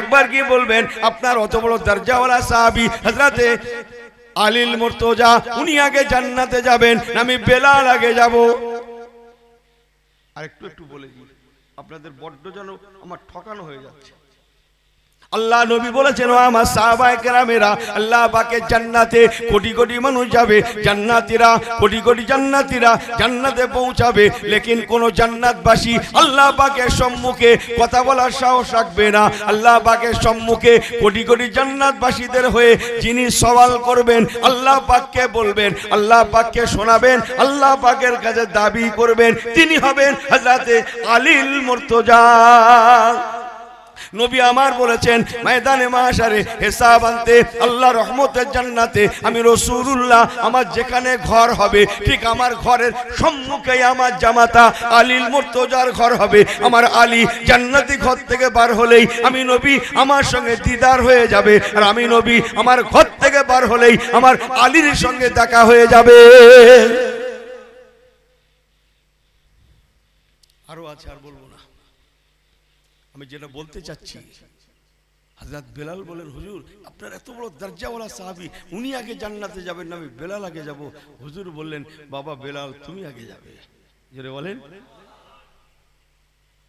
একবার বলবেন, আপনার অত বড় দরজাওয়ালা সাহাবী, হযরতে আলিল মুর্তজা, উনি আগে জান্নাতে যাবেন আমি বেলাল আগে যাব? আর একটু একটু বলে আপনাদের বড্ড যেন আমার ঠকানো হয়ে যাচ্ছে। আল্লাহ নবী বলেছেন আমার সাহাবায়ে কেরামেরা, আল্লাহ পাকে জান্নাতে কোটি কোটি মানুষ যাবে, জান্নাতীরা, কোটি কোটি জান্নাতীরা জান্নাতে পৌঁছাবে, লেকিন কোন জান্নাতবাসী আল্লাহ পাকের সম্মুখে কথা বলার সাহস রাখবে না। আল্লাহ পাকের সম্মুখে কোটি কোটি জান্নাতবাসীদের হয়ে যিনি সওয়াল করবেন, আল্লাহ পাককে বলবেন, আল্লাহ পাককে শোনাবেন, আল্লাহ পাকের কাছে দাবি করবেন, তিনি হবেন হযরতে আলিল মুর্তজা। নবী আমার বলেছেন, ময়দানে মাশারে হিসাব আনতে আল্লাহ রহমতের জান্নাতে আমি রসুলুল্লাহ, আমার যেখানে ঘর হবে, ঠিক আমার ঘরের সম্মুখে আমার জামাতা আলীল মুর্তজার ঘর হবে। আমার আলী জান্নাতি ঘর থেকে বার হলেই আমি নবী আমার সঙ্গে দিদার হয়ে যাবে, আর আমি নবী আমার ঘর থেকে বার হলেই আমার আলীর সঙ্গে দেখা হয়ে যাবে। আরও আছে, আর বলব আমি যেটা বলতে চাচ্ছি হাজরাত বেলাল বলেন, হুজুর, আপনার এত বড় দরজাওয়ালা সাহাবি, উনি আগে জান্নাতে যাবেন না, আমি বেলাল আগে যাব। হুজুর বললেন, বাবা বেলাল, তুমি আগে যাবে। যেটা বলেন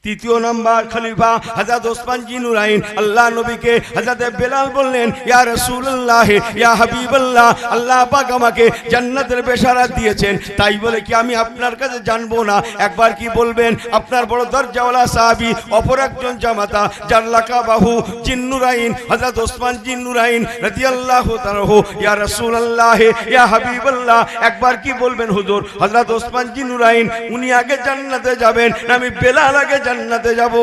তৃতীয় নাম্বার খলিফা হযরত ওসমান জি নুরাইন, আল্লাহ নবীকে হযরত বেলাল বললেন, ইয়া রাসূলুল্লাহ, ইয়া হাবিবাল্লাহ, আল্লাহ পাক আমাকে জান্নাতের বেশারাত দিয়েছেন। তাই বলে কি আমি আপনার কাছে জানব না? একবার কি বলবেন, আপনার বড় দরজাওয়ালা সাহাবী, অপর একজন জামাতা, যার লাকাবাহু জিন্নুরাইন হযরত ওসমান জিন্নুরাইন রাদিয়াল্লাহু তাআলা ইয়া রাসূলুল্লাহ, ইয়া হাবিবাল্লাহ, একবার কি বলবেন হুজুর? হযরত ওসমান জিন্নুরাইন উনি আগে জান্নাতে যাবেন, আমি বেলাল আগে জান্নাতে যাব।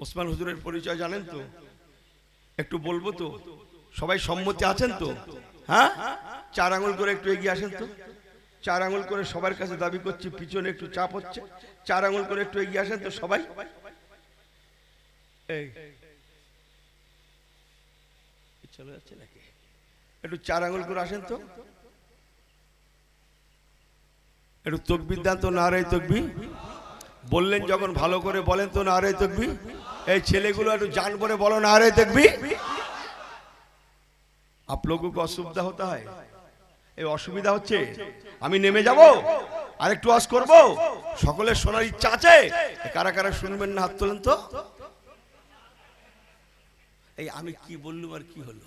ওসমান হুজুরের পরিচয় জানেন তো? একটু বলব তো? সবাই সম্মতি আছেন তো? হ্যাঁ? চার আঙুল করে একটু এগিয়ে আসেন তো? চার আঙুল করে সবার কাছে দাবি করছি, পিছনে একটু চাপ হচ্ছে। চার আঙুল করে একটু এগিয়ে আসেন তো সবাই? এই। চলে যাচ্ছে নাকি? একটু চার আঙুল করে আসেন তো? একটু তকবির দেন তো না রে তকবি বললেন যখন ভালো করে বলেন তো না রে তকবি এই ছেলেগুলো একটু জান করে বলো না রে তকবি কো অসুবিধা হতে হয় এই অসুবিধা হচ্ছে? আমি নেমে যাব? আর একটু আস করব? সকলের শোনার ইচ্ছা আছে? কারা কারা শুনবেন না হাত তোলেন তো? এই আমি কি বললুম আর কি হলো?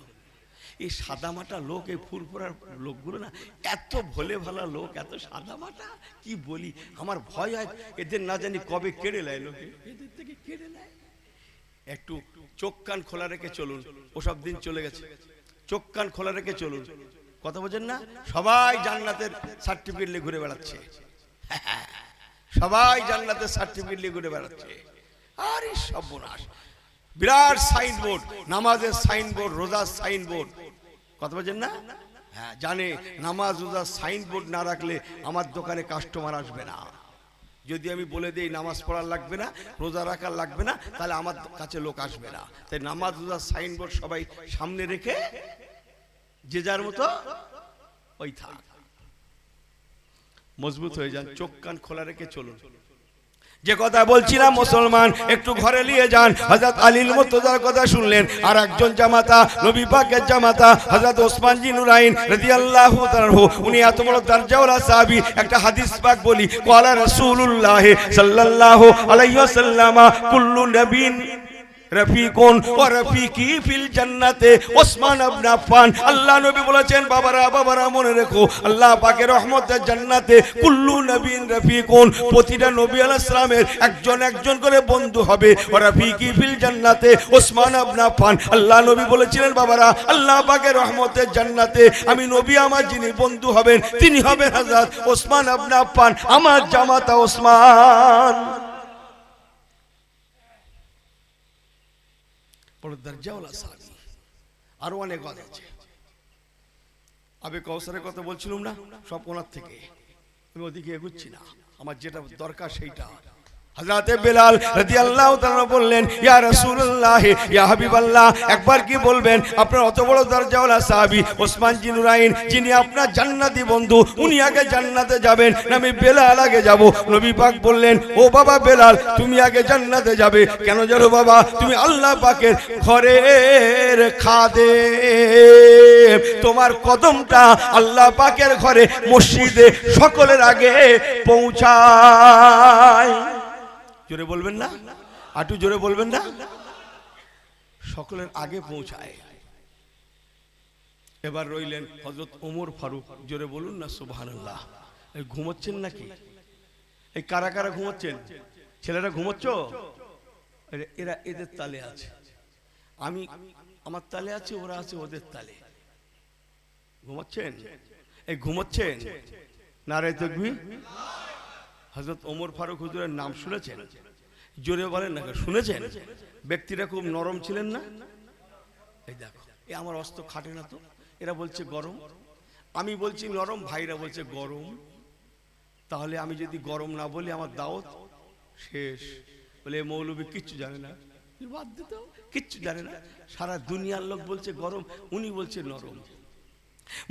এই সাদামাটা লোক এই ফুরফুরার লোকগুলো না এত ভোলে ভালা লোক এত সাদামাটা? কি বলি? আমার ভয় হয় এদের না জানি কবে কেড়ে নেয় লোকে। এদের থেকে কেড়ে নেয়? একটু চোখ কান খোলা রেখে চলুন ওসব দিন চলে গেছে। চোখ কান খোলা রেখে চলুন। কথা বোঝেন না? সবাই জান্নাতের সার্টিফিকেট নিয়ে ঘুরে বেড়াচ্ছে। সবাই জান্নাতের সার্টিফিকেট নিয়ে ঘুরে বেড়াচ্ছে। আরে সর্বনাশ। বিরাট সাইনবোর্ড নামাজের সাইনবোর্ড রোজার সাইনবোর্ড। কথা বলছেন না? হ্যাঁ জানে, নামাজ রোজার সাইনবোর্ড না রাখলে আমার দোকানে কাস্টমার আসবে না। যদি আমি বলে দিই নামাজ পড়ার লাগবে না, রোজা রাখার লাগবে না, তাহলে আমার কাছে লোক আসবে না। তাই নামাজ রোজার সাইনবোর্ড সবাই সামনে রেখে যে যার মতো ওই থাক। মজবুত হয়ে যান, চোখ কান খোলা রেখে চলুন। যে কথা বলছিলাম, মুসলমান, একটু ঘরে নিয়ে যান। হযরত আলীল মুর্তজার কথা শুনলেন। আর একজন জামাতা, নবী পাকের জামাতা হজরত ওসমান জি নুরাইন রাদিয়াল্লাহু তাআলা উনি এত বড় দরজাওয়ালা সাহাবী, একটা হাদিস পাক বলি, ক্বালা রাসূলুল্লাহ সাল্লাল্লাহু আলাইহি ওয়াসাল্লাম কুল্লু নবীন রফিকুন, ও রফিকি ফিল জান্নাতে, ওসমান ইবনে আফফান। আল্লাহ নবী বলেছেন, বাবারা বাবারা, মনে রেখো, আল্লাহ পাকের রহমতের জান্নাতে। কুল্লু নবীন রফিকুন, প্রতিটা নবী আলাইহিস সালামের একজন একজন করে বন্ধু হবে। ও রফিকি ফিল জান্নাতে, ওসমান ইবনে আফফান। আল্লাহ নবী বলেছিলেন, বাবারা, আল্লাহ পাকের রহমতের জান্নাতে। আমি নবী আমার যিনি বন্ধু হবেন, তিনি হবেন হযরত ওসমান ইবনে আফফান, আমার জামাতা ওসমান। বড় দরজাওয়ালা সাহাবি আরও অনেক কথা আছে। আবে কৌশলের কথা বলছিলাম না? সব ওনার থেকে। আমি ওদিকে এগুচ্ছি না। আমার যেটা দরকার সেইটা। হযরতে বেলাল রাদিয়াল্লাহু তাআলা বললেন, ইয়া রাসূলুল্লাহ, ইয়া হাবিবাল্লাহ, একবার কি বলবেন? আপনার অত বড় দরজাওয়ালা সাহাবী ওসমান জিনুরাইন যিনি আপনার জান্নাতি বন্ধু, উনি আগে জান্নাতে যাবেন আমি বেলাল আগে যাব? নবী পাক বললেন, ও বাবা বেলাল, তুমি আগে জান্নাতে যাবে। কেন জানো বাবা? তুমি আল্লাহ পাকের ঘরের খাদে তোমার কদমটা আল্লাহ পাকের ঘরে মসজিদে সকলের আগে পৌঁছায়। জোরে বলবেন না? আটু জোরে বলবেন না? সকলের আগে পৌঁছায়। এবার রইলেন হজরত ওমর ফারুক। জোরে বলুন না, সুবহানাল্লাহ। এই ঘুমোচ্ছেন নাকি? এই কারা কারা ঘুমোচ্ছেন? ছেলেরা ঘুমোচ্ছ? এরা- এদের তালে আছে। আমি, আমার তালে আছে, ওরা আছে ওদের তালে। ঘুমাচ্ছেন? এই ঘুমোচ্ছেন? নারায় তকবি হজরত ওমর ফারুক হুজুরের নাম শুনেছেন? জোরে বলেন না শুনেছেন? ব্যক্তিরা খুব নরম ছিলেন না? এই দেখো, এ আমার অস্ত্র খাটে না তো? এরা বলছে গরম। আমি বলছি নরম, ভাইরা বলছে গরম। তাহলে আমি যদি গরম না বলি আমার দাওয়াত শেষ। বলে মৌলবী কিচ্ছু জানে না। বাদ দিত কিচ্ছু জানে না। সারা দুনিয়ার লোক বলছে গরম, উনি বলছে নরম।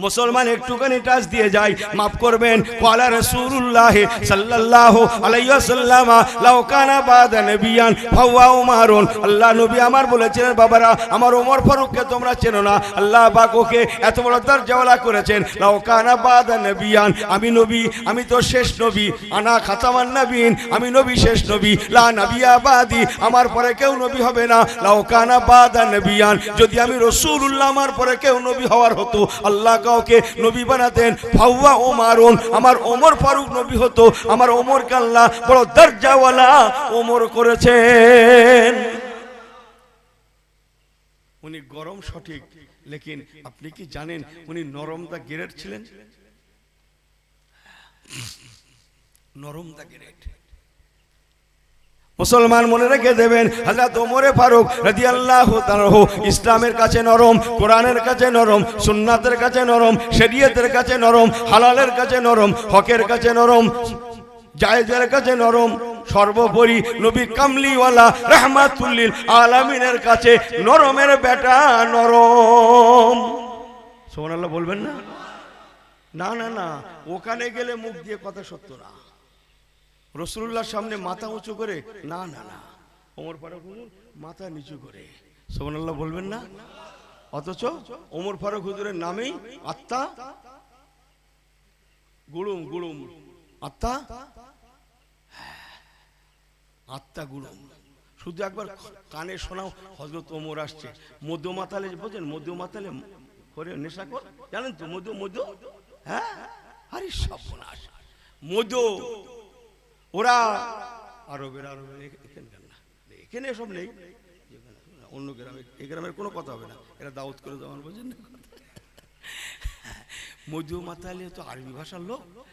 মুসলমান একটুখানি টাচ দিয়ে যায়, মাফ করবেন ওয়ালা রাসূলুল্লাহ সাল্লাল্লাহু আলাইহি ওয়াসাল্লাম, লাউ কানা বাদা নবিয়ান ফাওয়া উমারুন। আল্লাহ নবী আমার বলেছিলেন, বাবারা, আমার ওমর ফারুককে তোমরা চেনো না। আল্লাহ পাক ওকে এত বড় দরজাওয়ালা করেছেন, লাউ কানা বাদা নবিয়ান। আমি নবী, আমি তো শেষ নবী। আনা খাতামান নবীন, আমি নবী শেষ নবী। লা নবিয়া বাদি আমার পরে কেউ নবী হবে না। লাউ কানা বাদা নবিয়ান। যদি আমি রাসূলুল্লাহ, আমার পরে কেউ নবী হওয়ার হতো, আল্লাহ কাউকে নবী বানাতেন, ফাওয়া ওমারুন আমার ওমর ফারুক নবী হতো, আমার ওমর কাল্লা বড় দরজাওয়ালা ওমর করেছেন। উনি গরম সঠিক, লেকিন আপনি কি জানেন উনি নরম দা গ্রেড ছিলেন? নরম দা গ্রেড। মুসলমান মনে রেখে দেবেন, হযরত ওমরে ফারুক রাদিয়াল্লাহু তাআলা ইসলামের কাছে নরম, কোরআনের কাছে নরম, সুন্নাতের কাছে নরম, শরীয়তের কাছে নরম, হালালের কাছে নরম, হকের কাছে নরম, জায়েজের কাছে নরম, সর্বোপরি নবী কামলিওয়ালা রহমাতুল্লিল আলামিনের কাছে নরমের বেটা নরম। সুবহানাল্লাহ বলবেন না? না না না, ওখানে গেলে মুখ দিয়ে কথা সত্য না। রসুল্লাহর সামনে মাথা উঁচু করে, না না না। ওমর ফারুক হুজুর, মাথা নিচু করে। সোমানাল্লাহ বলবেন না? অথচ ওমর ফারুক হুজুরের নামেই আত্মা গুড়ুম গুড়ুম। আত্মা? আত্মা গুড়ুম। শুধু একবার কানে শোনাও হজরত ওমর আসছে। মধ্য মাতালে বোঝেন মধ্য মাতালে করে নেশা কর। জানেন তো, মধু মধু? হ্যাঁ? আরে সব মধু ওরা আরবের আরবের এখ- এখানকার না এখানে এসব নেই। অন্য গ্রামে এই গ্রামের কোনো কথা হবে না। এরা দাওয়াত করে দেওয়ার বোঝেন না মধু মাতালে তো আরবি ভাষার লোক।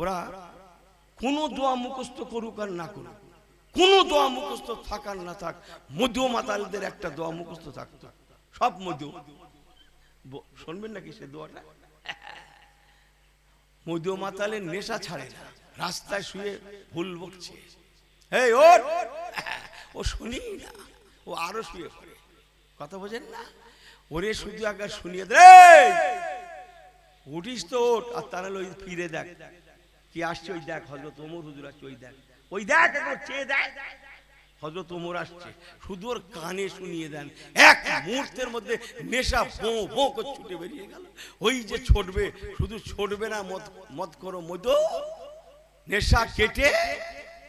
ওরা কোনো দোয়া মুখস্থ করুক আর না করুক। কোনো দোয়া মুখস্থ থাক আর না থাক, মধু মাতালদের একটা দোয়া মুখস্থ থাকতো সব মধু। শুনবেন নাকি সে দোয়াটা? মধু মাতালের নেশা ছাড়ে না। রাস্তায় শুয়ে ভুল বকছে। এই ওর ও শুনি না ও আরও শুয়ে পড়ে। কথা বোঝেন না? ওরে শুধু একবার শুনিয়ে দে। উঠিস তো ওঠ। আর তাহলে ওই ফিরে দেখ। কি আসছে ওই দেখ হজরত ওমর হুজুর আসছে ওই দেখ। ওই দেখ চেয়ে দেখ। হজরত ওমর আসছে। শুধু ওর কানে শুনিয়ে দেন। এক মুহূর্তের মধ্যে নেশা ভো ভো করে ছুটে বেরিয়ে গেল। ওই যে ছুটবে শুধু ছুটবে না মদ মদ করো মধু নেশা কেটে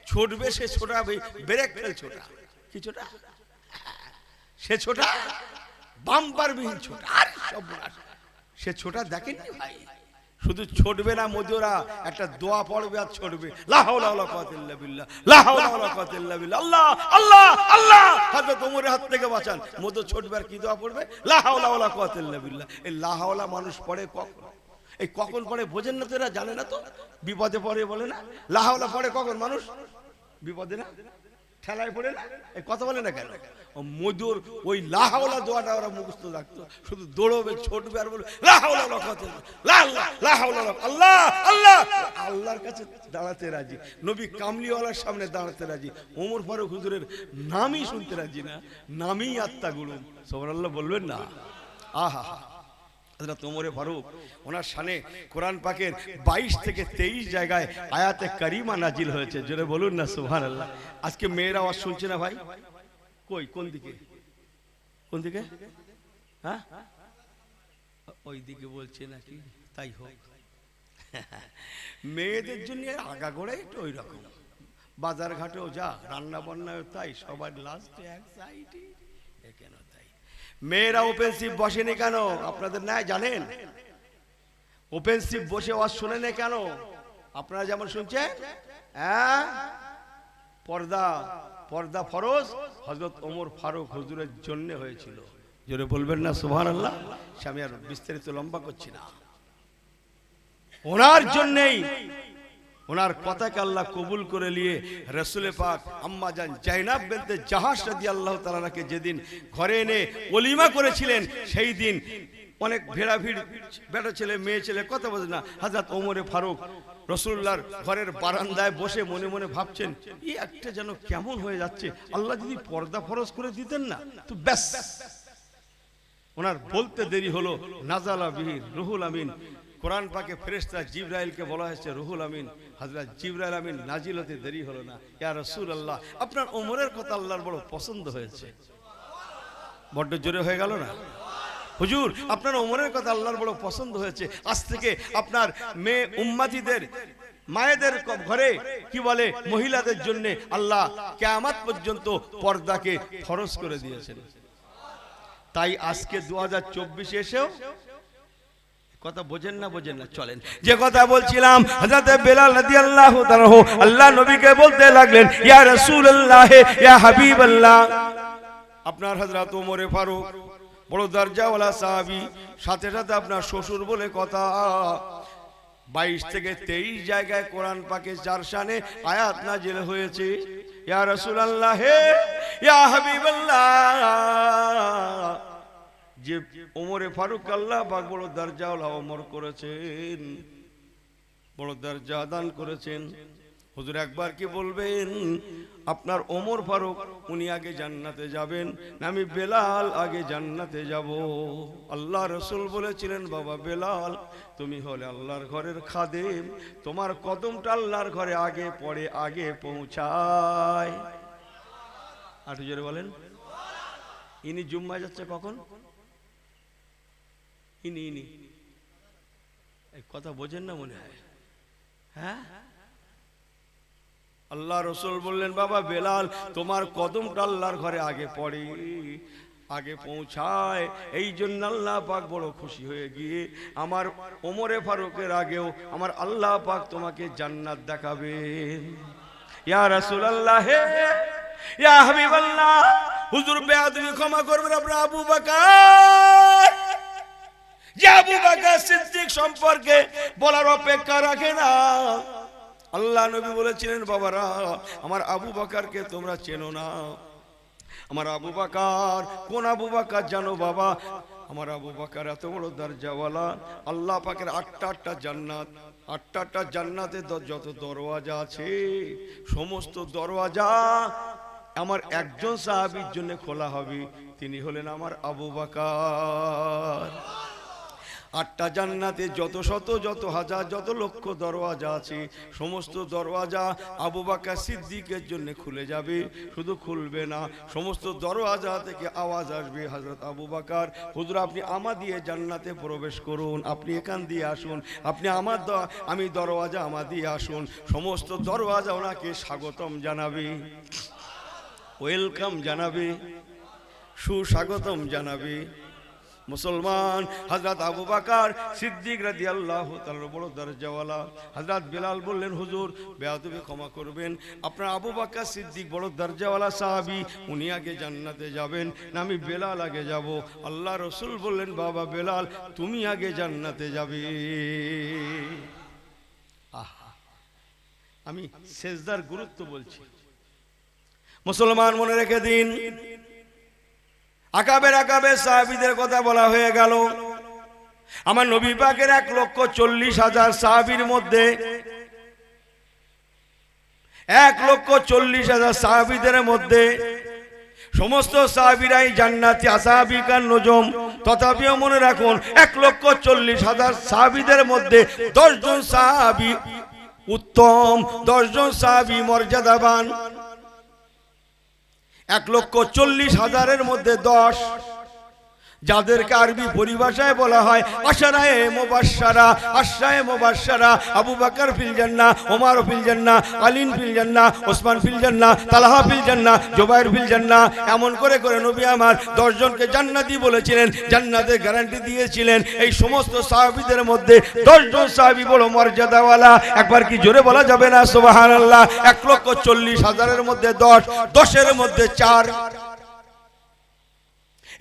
ছোটবে, সে ছোটাবে ব্রেক ফেল ছোটা। কি ছোটা? সে ছোটা বাম্পার বিহীন ছোটা। সে ছোটা দেখেননি ভাই? শুধু ছোটবে না মধুরা একটা দোয়া পড়বে আর কুওয়াতা আল্লাহ আল্লাহ আল্লাহ! ওমরের হাত থেকে বাঁচান। মধু ছুটবে আর কি দোয়া পড়বে? লা হাওলা ওয়ালা কুওয়াতা ইল্লা বিল্লাহ। এই লা হাওলা মানুষ পড়ে কখন? এই কখন পরে বোঝেন না তো এরা জানে না তো? বিপদে পড়ে বলে না? লা হাওলা পড়ে কখন মানুষ? বিপদে না? ঠেলায় পড়ে না? এই কথা বলে না কেন? মধুর ওই লাহাওলা দোয়াটা ওরা মুখস্থ রাখতো। শুধু দৌড়বে, ছোটবে আর বলবে লাহাওলা লকাতে লাহাওলা আল্লাহ আল্লাহ। আল্লাহর কাছে দাঁড়াতে রাজি। নবী কামলিওয়ালার সামনে দাঁড়াতে রাজি। ওমর ফারুক হুজুরের নামই শুনতে রাজি না। নামই আত্মা গুলুম সবার আল্লাহ বলবেন না? আহা। হযরত ওমরে ফারুক ওনার কোরআন পাকের বাইশ থেকে তেইশ জায়গায় আয়াতে কারিমা নাজিল হয়েছে। জোরে বলুন না সুহান আল্লাহ আজকে মেয়েরা আওয়াজ শুনছে না ভাই? কই কোন দিকে? কোন দিকে? হ্যাঁ? ওই দিকে বলছে নাকি তাই হোক। মেয়েদের জন্য আগা করে একটু ওই রকম বাজার ঘাটেও যা রান্না বান্নাও তাই সবার লাস্টে এক সাইডে মেয়েরা ওপেনশিপ বসেনি কেন? আপনাদের নাই জানেন? ওপেনশিপ বসে ওয়াজ শোনেন কেন? আপনারা যেমন শুনছেন হ্যাঁ? পর্দা পর্দা ফরজ। হজরত ওমর ফারুক হুজুরের জন্য হয়েছিল। জোরে বলবেন না সুহান আল্লাহ আমি আর বিস্তারিত লম্বা করছি না। ওনার জন্যেই ওনার কথাকে আল্লাহ কবুল করে নিয়ে রসুলে পাক আম্মা যান জাইনাব বেনতে জাহাজ রাদি আল্লাহ তালাকে যেদিন ঘরে এনে অলিমা করেছিলেন, সেই দিন অনেক ভেড়া ভিড় বেটা ছেলে, মেয়ে ছেলে, কথা বোঝে না হাজরত ওমরে ফারুক রসুল্লাহর ঘরের বারান্দায় বসে মনে মনে ভাবছেন, এই একটা যেন কেমন হয়ে যাচ্ছে, আল্লাহ যদি পর্দা ফরজ করে দিতেন না, তো ব্যাস। ওনার বলতে দেরি হলো, নাজালা বিহির রুহুল আমিন কোরআন পাকে ফেরেস্তা জিব্রাইলকে বলা হয়েছে, রুহুল আমিন হাজরা জিব্রাইল আমিন নাজিল হতে দেরি হলো না। ইয়া রসুল আল্লাহ আপনার ওমরের কথা আল্লাহর বড় পছন্দ হয়েছে। বড্ড জোরে হয়ে গেল না? হুজুর, আপনার ওমরের কথা আল্লাহর বড় পছন্দ হয়েছে। আজ থেকে আপনার মেয়ে উম্মাজিদের মায়েদের ঘরে কি বলে, মহিলাদের জন্য আল্লাহ কেয়ামাত পর্যন্ত পর্দাকে ফরজ করে দিয়েছেন। তাই আজকে দু হাজার এসেও কথা বোঝেন না বোঝেন না, চলেন। যে কথা বলছিলাম, হযরত বেলাল রাদিয়াল্লাহু তাআলা আল্লাহ নবীকে বলতে লাগলেন, ইয়া রাসূলুল্লাহ, ইয়া হাবিবাল্লাহ। আপনার হযরত ওমরে ফারুক, বড় দরজাওয়ালা সাহাবী, সাথে সাথে আপনার শ্বশুর বলে কথা। বাইশ থেকে তেইশ জায়গায় কোরআন পাকে চার শানে আয়াত নাজিল হয়েছে, ইয়া রাসূলুল্লাহ, ইয়া হাবিবাল্লাহ। যে ওমরে ফারুক আল্লাহ পাক বড় দরজাওয়ালা ওমর করেছেন, বড় দরজা দান করেছেন। হুজুর একবার কি বলবেন, আপনার ওমর ফারুক, উনি আগে জান্নাতে যাবেন আমি বেলাল আগে জান্নাতে যাব? আল্লাহ রসুল বলেছিলেন, বাবা বেলাল, তুমি হলে আল্লাহর ঘরের খাদেম, তোমার কদমটা আল্লাহর ঘরে আগে পরে আগে পৌঁছায়। জোরে বলেন। ইনি জুম্মা যাচ্ছে কখন? ইনি ইনি কথা বোঝেন না মনে হয়। হ্যাঁ? আল্লাহ রসুল বললেন, বাবা বেলাল, তোমার কদমটা আল্লাহর ঘরে আগে পড়ে, আগে পৌঁছায়। এই জন্য আল্লাহ পাক বড় খুশি হয়ে গিয়ে আমার ওমরে ফারুকের আগেও আমার আল্লাহ পাক তোমাকে জান্নাত দেখাবেন ইয়া রাসূলুল্লাহ, হে, ইয়া হাবিবাল্লাহ, হুজুর বেয়াদবি ক্ষমা করবেন আপনার আবু বকর। যে আবু বকর সিদ্দিক সম্পর্কে বলার অপেক্ষা রাখে না। আল্লাহ নবী বলেছিলেন, বাবারা, আমার আবু বাকারকে তোমরা চেনো না। আমার আবু বাকার, কোন আবু বাকার জানো বাবা? আমার আবু বাকার এত বড় দরজাওয়ালা। আল্লাহ পাকের আটটা আটটা জান্নাত, আটটা আটটা জান্নাতে যত দরওয়াজা আছে, সমস্ত দরওয়াজা আমার একজন সাহাবীর জন্য খোলা হবে। তিনি হলেন আমার আবু বাকার। আটটা জান্নাতে যত শত, যত হাজার, যত লক্ষ দরওয়াজা আছে, সমস্ত দরওয়াজা আবু বাকা সিদ্দিকের জন্য খুলে যাবে। শুধু খুলবে না, সমস্ত দরওয়াজা থেকে আওয়াজ আসবে হজরত আবু বাকার। হুজুর, আপনি আমা দিয়ে জান্নাতে প্রবেশ করুন, আপনি এখান দিয়ে আসুন, আপনি আমার আমি দরওয়াজা আমা দিয়ে আসুন, সমস্ত দরওয়াজা ওনাকে স্বাগতম জানাবে। ওয়েলকাম জানাবে, সুস্বাগতম জানাবে। মুসলমান হজরত আবু বাকার সিদ্দিক রাদি আল্লাহ তার বড় দরজাওয়ালা। হজরত বিলাল বললেন, হুজুর, বেয়াদবি ক্ষমা করবেন। আপনার আবু বাকার সিদ্দিক বড় দরজাওয়ালা সাহাবি, উনি আগে জান্নাতে যাবেন না আমি বেলাল আগে যাব। আল্লাহ রসুল বললেন, বাবা বেলাল, তুমি আগে জান্নাতে যাবে। আহা, আমি সেজদার গুরুত্ব বলছি। মুসলমান মনে রেখে দিন আকাবের আকাবের সাহাবিদের কথা বলা হয়ে গেল। আমার নবী পাকের এক লক্ষ চল্লিশ হাজার সাহাবির মধ্যে এক লক্ষ চল্লিশ হাজার সাহাবিদের মধ্যে সমস্ত সাহাবিরাই জান্নাতি, আসাহাবিকার নজম। তথাপিও মনে রাখুন, এক লক্ষ চল্লিশ হাজার সাহাবিদের মধ্যে দশজন সাহাবি উত্তম, দশজন সাহাবি মর্যাদাবান। এক লক্ষ চল্লিশ হাজারের মধ্যে দশ। যাদেরকে আরবি পরিভাষায় বলা হয় আশারায়ে মোবাসারা আশরায়ে মোবাসারা আবু বাকর ফিল জান্না ওমার ফিল জান্না আলিন ফিল জান্না ওসমান ফিল জান্না তালাহা ফিল জান্না জোবাইর ফিল জান্না এমন করে করে নবী আমার দশজনকে জান্নাতি বলেছিলেন, জান্নাতের গ্যারান্টি দিয়েছিলেন। এই সমস্ত সাহাবিদের মধ্যে দশজন সাহাবি বড় মর্যাদাওয়ালা। একবার কি জোরে বলা যাবে না? সোবাহান আল্লাহ এক লক্ষ চল্লিশ হাজারের মধ্যে দশ, দশের মধ্যে চার।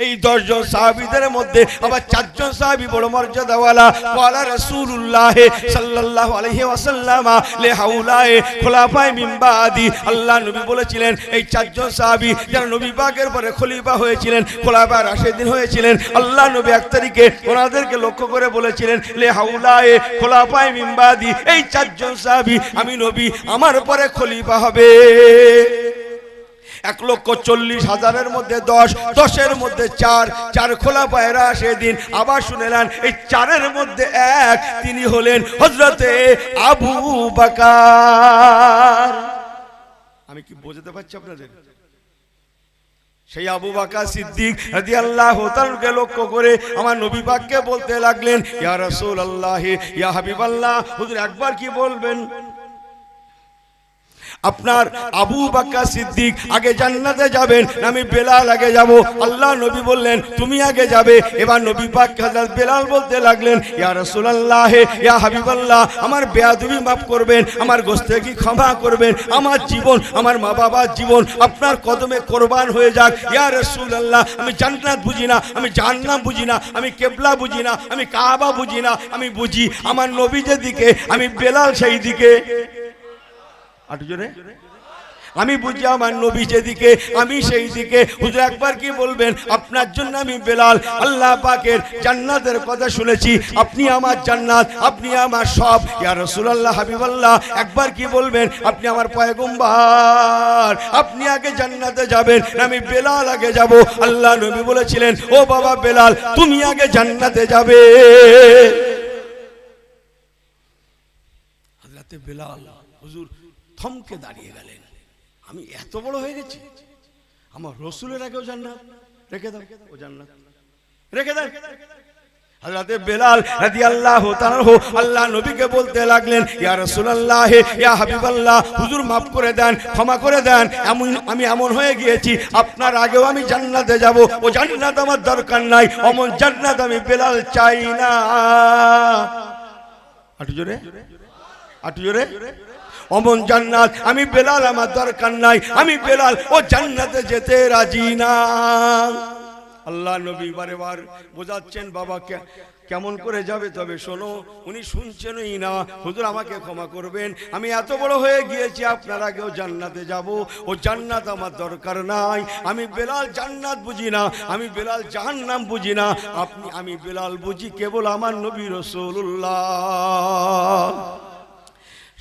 এই দশজন সাহাবিদের মধ্যে আবার চারজন সাহাবি বড় মর্যাদাওয়ালা। ওয়ালা রাসূলুল্লাহ সাল্লাল্লাহু আলাইহি ওয়াসাল্লাম লে হাউলায়ে খোলাফায়ে মিন বাদি আল্লাহ নবী বলেছিলেন, এই চারজন সাহাবি যারা নবী পাকের পরে খলিফা হয়েছিলেন খোলাফা রাশিদিন হয়েছিলেন আল্লাহ নবী এক তারিখে ওনাদেরকে লক্ষ্য করে বলেছিলেন লে হাউলায়ে খোলাফায়ে মিন বাদি এই চারজন সাহাবি, আমি নবী, আমার পরে খলিফা হবে। এক লক্ষ চল্লিশ হাজারের মধ্যে দশ, দশের মধ্যে চার চার খোলা পায়রা সেদিন আবার শুনেলেন, এই চারের মধ্যে এক, তিনি হলেন হজরতে আবু বাকার। আমি কি বোঝাতে পারছি আপনাদের? সেই আবু বাকা সিদ্দিক রাদি আল্লাহ কে লক্ষ্য করে আমার নবী পাককে বলতে লাগলেন, ইয়া রাসূল আল্লাহ ইয়া হাবিব আল্লাহ হুজুর একবার কি বলবেন? আপনার আবু বাক্কা সিদ্দিক আগে জান্নাতে যাবেন, আমি বেলাল আগে যাব। আল্লাহ নবী বললেন, তুমি আগে যাবে। এবার নবী পাক হযরত বেলাল বলতে লাগলেন, ইয়া রাসূলুল্লাহ, ইয়া হাবিবাল্লাহ, আমার বেয়াদবি মাফ করবেন, আমার গোস্তে কি ক্ষমা করবেন, আমার জীবন, আমার মা বাবার জীবন, আপনার কদমে কোরবান হয়ে যাক। ইয়া রাসূলুল্লাহ, আমি জান্নাত বুঝি না, আমি জান্নাত বুঝি না, আমি কেবলা বুঝি না, আমি কাবা বুঝি না, আমি বুঝি আমার নবী যেদিকে আমি বেলাল সেই দিকে। আমি বুঝি আমার নবী যেদিকে, আমি সেই দিকে হুজুর একবার কি বলবেন? আপনার জন্য আমি বেলাল, আল্লাহ পাকের জান্নাতের কথা শুনেছি। আপনি আমার জান্নাত, আপনি আমার সব। ইয়া রাসূলুল্লাহ, হাবিবাল্লাহ, একবার কি বলবেন? আপনি আমার পয়গম্বর। আপনি আগে জান্নাতে যাবেন, আমি বেলাল আগে যাব। আল্লাহ নবী বলেছিলেন, ও বাবা বেলাল, তুমি আগে জান্নাতে যাবে। হযরতে বেলাল, হুজুর থমকে দাঁড়িয়ে গেলেন। আমি এত বড় হয়ে গেছি। আমার রসুলের আগেও জান্নাত। রেখে দাও, ও জান্নাত। রেখে দাও। বেলাল আল্লাহ নবীকে বলতে লাগলেন, ইয়া ইয়া হাবিবাল্লাহ, হুজুর maaf করে দেন, ক্ষমা করে দেন। এমন, আমি এমন হয়ে গিয়েছি, আপনার আগেও আমি জান্নাতে যাব। ও জান্নাত আমার দরকার নাই, অমন জান্নাত আমি বেলাল চাই না। আটু জোরে? আটু জোরে? অমন জান্নাত, আমি বেলাল, আমার দরকার নাই। আমি বেলাল, ও জান্নাতে যেতে রাজি না। আল্লাহ নবী বারে বার বোঝাচ্ছেন বাবাকে কেমন করে যাবে? তবে শোনো, উনি শুনছেনই না। হুজুর, আমাকে ক্ষমা করবেন। আমি এত বড় হয়ে গিয়েছি, আপনার আগেও জান্নাতে যাব। ও জান্নাত আমার দরকার নাই। আমি বেলাল জান্নাত বুঝি না। আমি বেলাল জাহান্নাম বুঝি না। আপনি, আমি বেলাল বুঝি কেবল আমার নবী রসুল্লাহ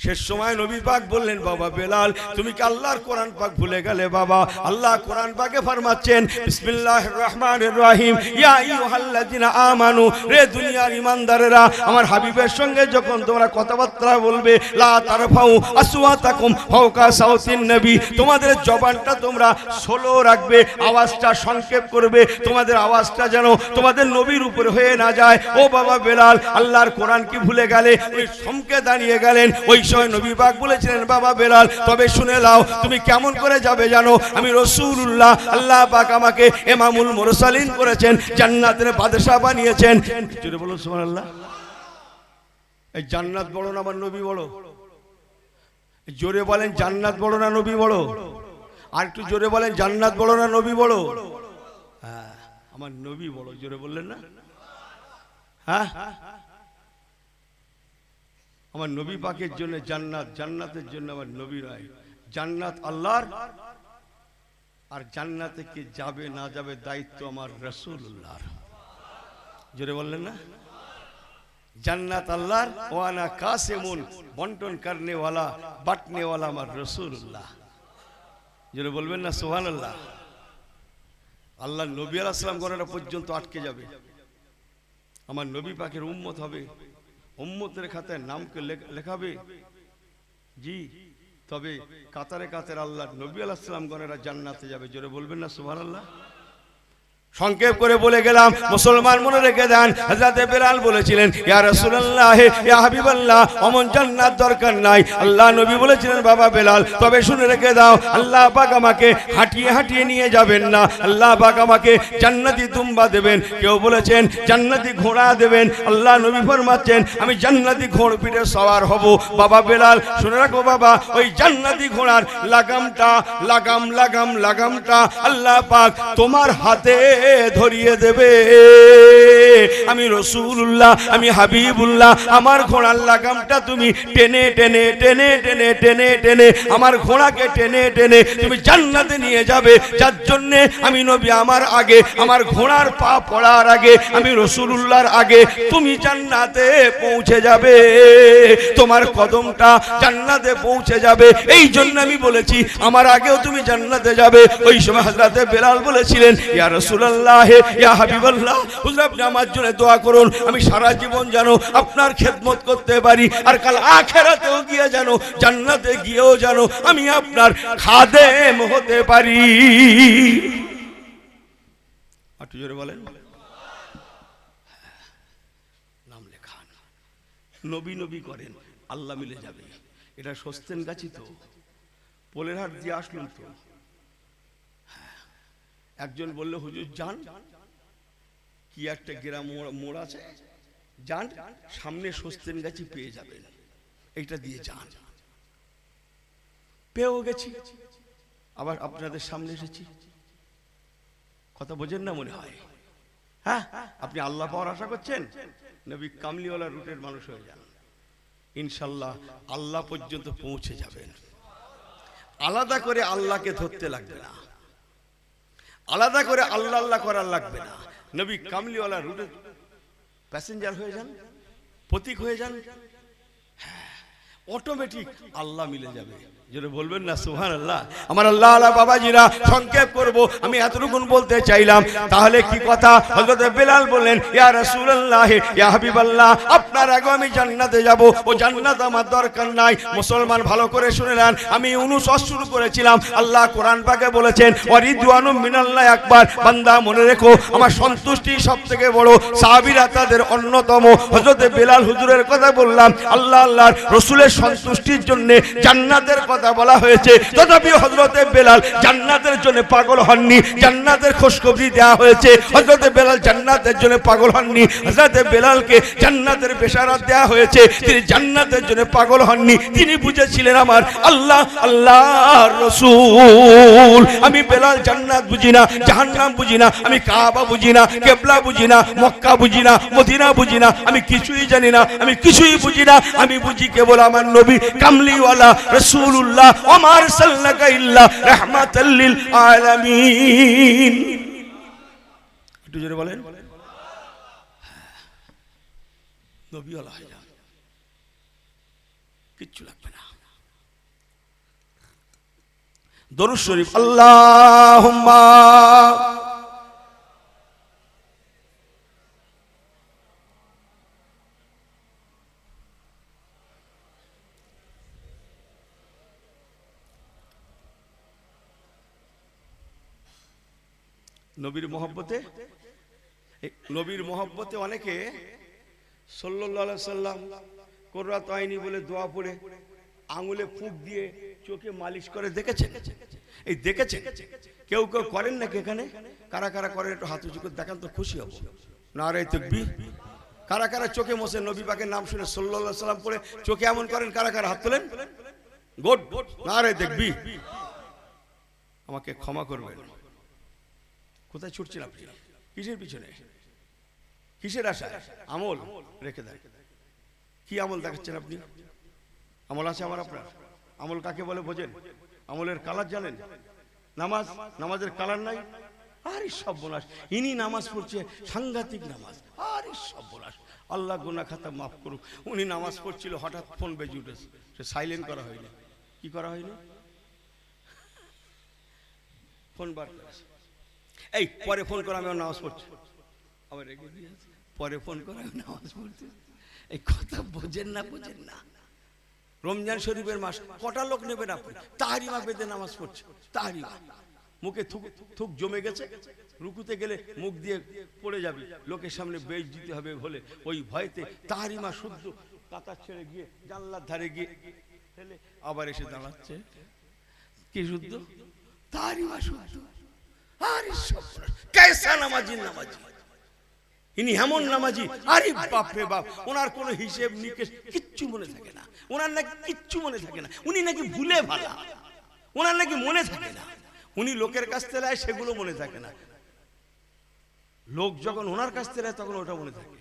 শেষ সময় নবী পাক বললেন, বাবা বেলাল, তুমি কি আল্লাহর কোরআন পাক ভুলে গেলে বাবা? আল্লাহ কোরআন পাকে ফরমাচ্ছেন, বিসমিল্লাহির রহমানির রহিম, ইয়া আইয়ুহাল্লাযিনা আমানু রে দুনিয়ার ঈমানদারেরা আমার হাবিবের সঙ্গে যখন তোমরা কথাবার্তা বলবে, লা তারফাউ আসওয়াতাকুম ফাওকা সাউতিন নবী, তোমাদের জবানটা তোমরা সোলো রাখবে, আওয়াজটা সংক্ষেপ করবে, তোমাদের আওয়াজটা যেন তোমাদের নবীর উপরে হয়ে না যায়। ও বাবা বেলাল, আল্লাহর কোরআন কি ভুলে গেলে? ওই সমকে দাঁড়িয়ে গেলেন, ওই সময় নবী পাক বলেছিলেন, বাবা বেলাল, তবে শুনে লাও তুমি কেমন করে যাবে জানো? আমি রসুল্লাহ আল্লাহ পাক আমাকে এমামুল মুরসালিন করেছেন, জান্নাতের বাদশা বানিয়েছেন। জোরে বলুন সুবহানাল্লাহ। এই জান্নাত বড় না আমার নবী বড়? জোরে বলেন, জান্নাত বড় না নবী বড়? আর একটু জোরে বলেন, জান্নাত বড় না নবী বড়? হ্যাঁ আমার নবী বড়, জোরে বললেন না? হ্যাঁ? আমার নবী পাকের জন্য জান্নাত, জান্নাতের জন্য আমার নবী রায়। জান্নাত আল্লাহর। আর জান্নাতে কে যাবে, না যাবে দায়িত্ব আমার রসুল্লাহর জোরে বললেন না? জান্নাত আল্লাহর, ওয়ানা কাসেমুন, বন্টন করনেওয়ালা, বাটনেওয়ালা আমার রসুল্লাহ জোরে বলবেন না সোহান আল্লাহ আল্লাহ নবী আলাইসালাম গণনা পর্যন্ত আটকে যাবে। আমার নবী পাকের উম্মত হবে। উম্মতের খাতায় নামকে লেখ- লেখাবে? জি। তবে কাতারে কাতারে আল্লাহ নবী আলাহ গণেরা জান্নাতে যাবে। জোরে বলবেন না সুভান আল্লাহ সংক্ষেপ করে বলে গেলাম, মুসলমান মনে রেখে দেন, হযরতে বেলাল বলেছিলেন, ইয়া রাসূলুল্লাহ, ইয়া হাবিবাল্লাহ, অমন জান্নাত দরকার নাই। আল্লাহ নবী বলেছিলেন, বাবা বেলাল, তবে শুনে রেখে দাও, আল্লাহ পাক আমাকে হাঁটিয়ে হাঁটিয়ে নিয়ে যাবেন না। আল্লাহ পাক আমাকে জান্নাতি দুম্বা দেবেন। কেউ বলেছেন, জান্নাতি ঘোড়া দেবেন। আল্লাহ নবী ফরমাচ্ছেন, আমি জান্নাতি ঘোড় পিঠে সওয়ার হব। বাবা বেলাল, শুনে রাখো বাবা, ওই জান্নাতি ঘোড়ার লাগামটা, লাগাম লাগাম, লাগামটা আল্লাহ পাক তোমার হাতে ধরিয়ে দেবে। আমি রসুল্লাহ আমি হাবিবুল্লাহ, আমার ঘোড়ার লাগামটা তুমি টেনে টেনে টেনে টেনে টেনে টেনে, আমার ঘোড়াকে টেনে টেনে তুমি জান্নাতে নিয়ে যাবে। যার জন্য আমি নবী আমার আগে, আমার ঘোড়ার পা পড়ার আগে, আমি রসুলুল্লাহর আগে তুমি জান্নাতে পৌঁছে যাবে। তোমার কদমটা জান্নাতে পৌঁছে যাবে। এই জন্য আমি বলেছি, আমার আগেও তুমি জান্নাতে যাবে। ওই সময় হযরতে বেলাল বলেছিলেন, ইয়া রাসূলুল্লাহ ইয়া হাবিবাল্লাহ, হুজুর আপনি আমার জন্য দোয়া করুন, আমি সারা জীবন যেন আপনার খেদমত করতে পারি, আর কাল আখেরাতেও গিয়ে যেন, জান্নাতে গিয়েও যেন আমি আপনার খাদেম হতে পারি। একটু জোরে বলেন। নাম লেখান। নবী নবী করেন, আল্লাহ মিলে যাবে। এটা সস্তেন গাছি তো। পোলের হাট দিয়ে আসলুন তো। একজন বলল, হুজুর, যান। কি একটা গ্রাম মোড়- আছে। যান, সামনে সস্তেন গাছি পেয়ে যাবেন। এইটা দিয়ে যান। পেয়েও গেছি। আবার আপনাদের সামনে এসেছি। কথা বোঝেন না মনে হয়? হ্যাঁ আপনি আল্লাহ পাওয়ার আশা করছেন? নবী কামলিওয়ালা রুটের মানুষ হয়ে যান। ইনশাল্লাহ আল্লাহ পর্যন্ত পৌঁছে যাবেন। আলাদা করে আল্লাহকে ধরতে লাগবে না। আলাদা করে আল্লাহ আল্লাহ করার লাগবে না। নবী কামলিওয়ালা রুটে প্যাসেঞ্জার হয়ে যান, প্রতীক হয়ে যান। অটোমেটিক আল্লাহ মিলে যাবে। যেটা আল্লাহ আল্লাহ আল্লাহ আমি শুরু করেছিলাম। আল্লাহ কোরআন পাকে বলেছেন বান্দা মনে রেখো, আমার সন্তুষ্টি সবথেকে বড়। সাহাবীরা তাদের অন্যতম। হযরত বেলাল হুজুরের কথা বললাম, আল্লাহ আল্লাহর রসুলের সন্তুষ্টির জন্য জান্নাতের কথা বলা হয়েছে। তথাপি হজরতে বেলাল জান্নাতের জন্য পাগল হননি, জান্নাতের খোঁজখবরি দেওয়া হয়েছে। হজরতে বেলাল জান্নাতের জন্য পাগল হননি হজরতে বেলালকে জান্নাতের বেশারাত দেওয়া হয়েছে। তিনি জান্নাতের জন্য পাগল হননি। তিনি বুঝেছিলেন আমার আল্লাহ আল্লাহ রসুল। আমি বেলাল জান্নাত বুঝি না, জাহান্নাম বুঝি না, আমি কাবা বুঝি না, কেবলা বুঝি না, মক্কা বুঝি না, মদিনা বুঝি না, আমি কিছুই জানি না, আমি কিছুই বুঝি না। আমি বুঝি কেবল আমার নবী, কামলিওয়ালা রসুল্লাহ আমার সাল্লাকা ইল্লা রাহমাতাল্লিল আলামিন। একটু জোরে বলেন। হয়ে যান। কিচ্ছু লাগবে না। দরুদ শরীফ, আল্লাহুম্মা নবীর মহব্বতে? নবীর মহব্বতে অনেকে সাল্লাল্লাহু সাল্লাম কোরআত আইনি বলে দোয়া পড়ে, আঙুলে ফুঁক দিয়ে চোখে মালিশ করে, দেখেছেন? এই দেখেছেন? কেউ কেউ করেন নাকি এখানে? কারা কারা করেন একটু হাত উঁচু করে দেখান তো খুশি হব। না রে তকবি কারা কারা চোখে মশে নবী পাকের নাম শুনে সাল্লাল্লাহু সাল্লাম পড়ে, চোখে এমন করেন, কারা কারা হাত তোলেন? গোট না রে দেখবি আমাকে ক্ষমা করবেন। কোথায় ছুটছেন আপনি কিসের পিছনে? কিসের আশা আমল রেখে দেন। কি আমল দেখাচ্ছেন আপনি? আমল আছে আমার আপনার। আমল কাকে বলে বোঝেন? আমলের কালার জানেন? নামাজ? নামাজের কালার নাই? আরে সব বলাস ইনি নামাজ পড়ছে সাংঘাতিক নামাজ। আরে সব বলাস আল্লাহ গুনা খাতা মাফ করুক। উনি নামাজ পড়ছিল, হঠাৎ ফোন বেজে উঠেছে। সে সাইলেন্ট করা হয়নি। কি করা হয়নি? ফোন বার করেছে। এই, পরে ফোন করে আমি নামাজ পড়ছি। পরে ফোন করে আমি নামাজ পড়ছি। এই কথা বোঝেন না বোঝেন না। রমজান শরীফের মাস, কটা লোক নেবেন আপনি? তাহারিমা বেঁধে নামাজ পড়ছে। তাহারিমা মুখে থুক থুক জমে গেছে। রুকুতে গেলে মুখ দিয়ে পড়ে যাবে। লোকের সামনে বেশ দিতে হবে বলে ওই ভয়তে তাহারিমা শুদ্ধ কাতার ছেড়ে গিয়ে জানলার ধারে গিয়ে ফেলে আবার এসে দাঁড়াচ্ছে। কি শুদ্ধ? তাহারিমা শুদ্ধ। কেসা নামাজি নামাজি। ইনি এমন নামাজি, আরে বাপ, ওনার কোনো হিসেব নিকেশ কিচ্ছু মনে থাকে না। ওনার নাকি কিচ্ছু মনে থাকে না। উনি নাকি ভুলে ভালা। ওনার নাকি মনে থাকে না। উনি লোকের কাছ থেকে সেগুলো মনে থাকে না। লোক যখন ওনার কাছ থেকে তখন ওটা মনে থাকে।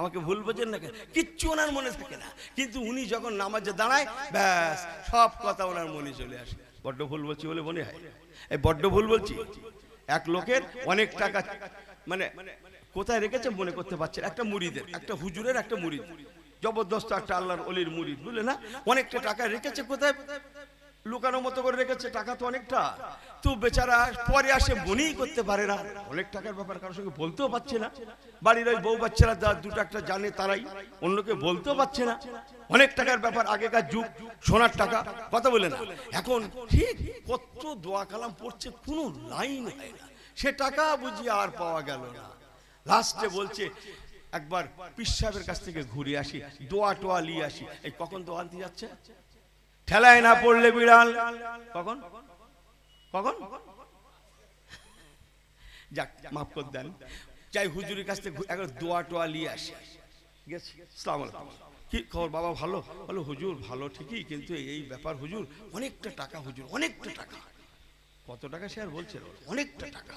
আমাকে ভুল বোঝেন না কেন? কিচ্ছু ওনার মনে থাকে না। কিন্তু উনি যখন নামাজে দাঁড়ায়, ব্যাস, সব কথা ওনার মনে চলে আসে। বড্ড ভুল বলছি বলে মনে হয়? এই বড্ড ভুল বলছি? এক লোকের অনেক টাকা মানে কোথায় রেখেছে মনে করতে পারছে একটা মুড়িদের, একটা হুজুরের, একটা মুড়িদ জবরদস্ত একটা আল্লাহর অলির মুড়িদ বুঝলে না? অনেকটা টাকা রেখেছে কোথায়? লুকানোর মতো করে রেখেছে, টাকা তো অনেকটা। তো বেচারা পরে আসে মনেই করতে পারে না। অনেক টাকার ব্যাপার, কারোর সঙ্গে বলতেও পারছে না। বাড়ির ওই বউ বাচ্চারা দুটো একটা জানে তারাই, অন্যকে বলতেও পারছে না। অনেক টাকার ব্যাপার, আগেকার যুগ, সোনার টাকা, কথা বলে না। এখন ঠিক কত দোয়া কালাম পড়ছে, কোনো লাইন হয় না। সে টাকা বুঝি আর পাওয়া গেল না। লাস্টে বলছে, একবার পিস সাহেবের কাছ থেকে ঘুরে আসি, দোয়া টোয়া নিয়ে আসি। এই কখন দোয়া আনতে যাচ্ছে? ঠেলায় না পড়লে বিড়াল। কখন? কখন? যাক মাফ করে দেন। যাই হুজুরের কাছ থেকে একবার দোয়া টোয়া নিয়ে আসি। গেছি আলাইকুম। কি খবর বাবা ভালো? বলো হুজুর ভালো ঠিকই কিন্তু এই ব্যাপার হুজুর অনেকটা টাকা হুজুর অনেকটা টাকা। কত টাকা সে আর বলছে না, অনেকটা টাকা।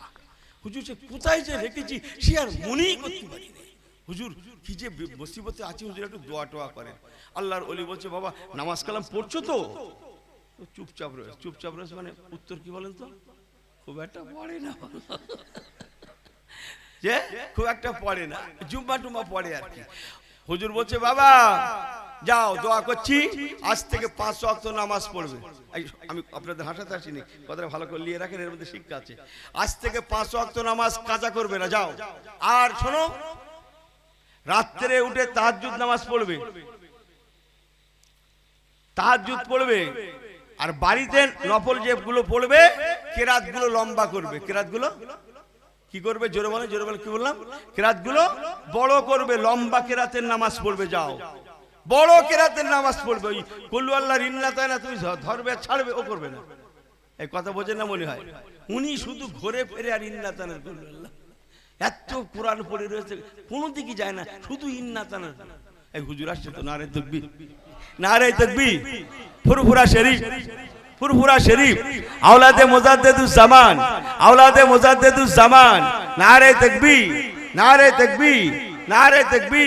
হুজুর সে কোথায় যে রেখেছি সে আর মনেই করতে পারি না। হুজুর, কি যে মুসিবতে আছে হুজুর, একটু দোয়া টোয়া করেন। আল্লাহর অলি বলছে, বাবা, নামাজ কালাম পড়ছো তো? চুপচাপ রয়েছে। চুপচাপ রয়েছে মানে উত্তর কি বলেন তো? খুব একটা পড়ে না। যে? খুব একটা পড়ে না। জুম্মা টুম্মা পড়ে আর কি। হুজুর বলছে, বাবা, যাও, দোয়া করছি। আজ থেকে পাঁচশো অক্ত নামাজ পড়বে। আমি আপনাদের হাসাতে আসিনি, কথাটা ভালো করে নিয়ে রাখেন, এর মধ্যে শিক্ষা আছে। আজ থেকে পাঁচশো অক্ত নামাজ কাজা করবে না, যাও। আর শোনো রাত্রে উঠে তাহাজ্জুদ নামাজ পড়বে। তাহাজ্জুদ পড়বে। আর বাড়িতে নফল যেগুলো পড়বে কেরাতগুলো লম্বা করবে। কেরাতগুলো কি করবে? জোরে বলে জোরে বলে কি বললাম? কেরাতগুলো বড় করবে, লম্বা কেরাতের নামাজ পড়বে, যাও। বড় কেরাতের নামাজ পড়বে, ওই কল্লু আল্লাহ ইন্না তাই না, তুমি ধরবে, ছাড়বে, ও করবে না। এই কথা বোঝেন না মনে হয়। উনি শুধু ঘুরে ফেরে আর ইন্না তানের আল্লাহ। এত কোরআন পড়ে রয়েছে কোনো দিকে যায় না, শুধু ইন্না তানা। এই হুজুর আসছে তো, নারে তকবি নারে তকবি ফুরফুরা শরীফ। ফুরফুরা শরীফ। আওলাদে মোজাদ্দেদুস জামান। আওলাদে মোজাদ্দেদুস জামান। নারে তকবি নারে তকবি নারে তকবি